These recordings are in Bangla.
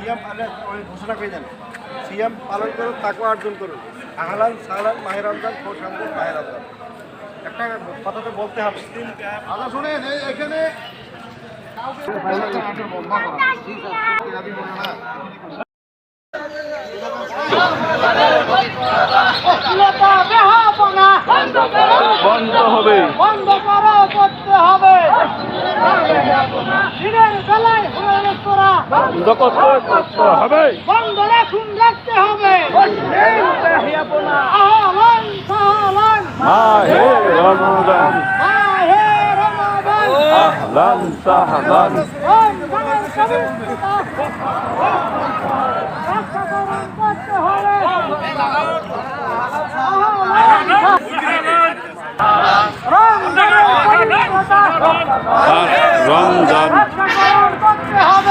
সিয়াম পালন ঘোষণা করে দেন। সিয়াম পালন করুন, তাকে অর্জন করুন। আহলান সাহলান, মাহের রমজান রমজান মাহের রমজান। একটা কথা তো বলতে হবে। আচ্ছা শুনেন, এই এখানে অশ্লীলতা বেহাপনা বন্ধ করো বন্ধ হবে বন্ধ করো করতে হবে দিনের বেলায় রেস্তোরাঁ বন্ধ করতে হবে। বন্ধ রাখুন রাখতে হবে। আহলান সাহলান মাহে রমজান মাহে রমাদান। আহলান সাহলান রমজানের করুন করতে হবে। রমজান করুন করতে হবে।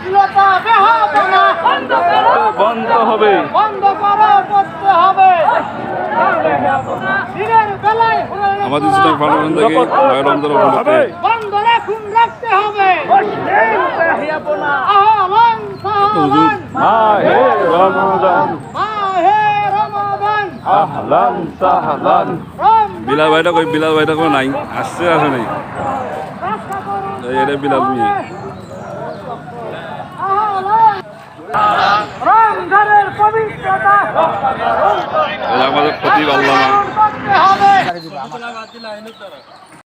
অশ্লীলতা বেহাপনা বন্ধ করো। বন্ধ হবে। বন্ধ করো করতে হবে। দিনের বেলায় আমাদের ইসলাম ফাউন্ডেশন থেকে রমজান উপলক্ষে বন্ধ রাখুন রাখতে হবে। আহলান সাহলান। মাহে রমজান মাহে রমাদান। আহলান সাহলান। বিলাল ভাইটা কই? বিলাল ভাইটা কই নাই। আসছে আসে নাই। এটা বিলাল মিয়া আহলান রমজানের পবিত্রতা এই আমাদের করতে হবে।